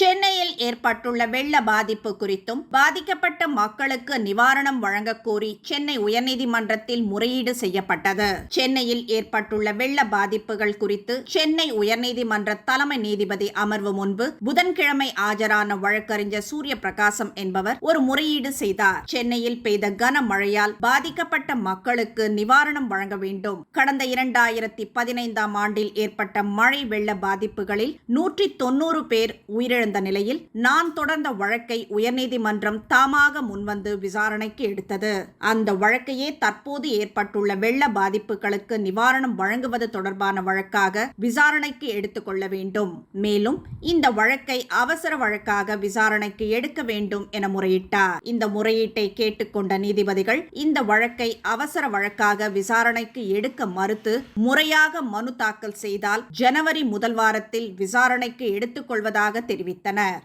சென்னையில் ஏற்பட்டுள்ள வெள்ள பாதிப்பு குறித்தும் பாதிக்கப்பட்ட மக்களுக்கு நிவாரணம் வழங்க கோரி சென்னை உயர்நீதிமன்றத்தில் முறையீடு செய்யப்பட்டது. சென்னையில் ஏற்பட்டுள்ள வெள்ள பாதிப்புகள் குறித்து சென்னை உயர்நீதிமன்ற தலைமை நீதிபதி அமர்வு முன்பு புதன்கிழமை ஆஜரான வழக்கறிஞர் சூரிய பிரகாசம் என்பவர் ஒரு முறையீடு செய்தார். சென்னையில் பெய்த கனமழையால் பாதிக்கப்பட்ட மக்களுக்கு நிவாரணம் வழங்க வேண்டும். கடந்த இரண்டாயிரத்தி பதினைந்தாம் ஆண்டில் ஏற்பட்ட மழை வெள்ள பாதிப்புகளில் நூற்றி தொண்ணூறு பேர் உயிரிழந்த நிலையில் நான் தொடர்ந்த வழக்கை உயர்நீதிமன்றம் தாமாக முன்வந்து விசாரணைக்கு எடுத்தது. அந்த வழக்கையே தற்போது ஏற்பட்டுள்ள வெள்ள பாதிப்புகளுக்கு நிவாரணம் வழங்குவது தொடர்பான வழக்காக விசாரணைக்கு எடுத்துக்கொள்ள வேண்டும். மேலும் இந்த வழக்கை அவசர வழக்காக விசாரணைக்கு எடுக்க வேண்டும் என முறையிட்டார். இந்த முறையீட்டை கேட்டுக்கொண்ட நீதிபதிகள் இந்த வழக்கை அவசர வழக்காக விசாரணைக்கு எடுக்க மறுத்து முறையாக மனு தாக்கல் செய்தால் ஜனவரி முதல் வாரத்தில் விசாரணைக்கு எடுத்துக்கொள்வதாக தெரிவித்தார். தெரிவித்தனர்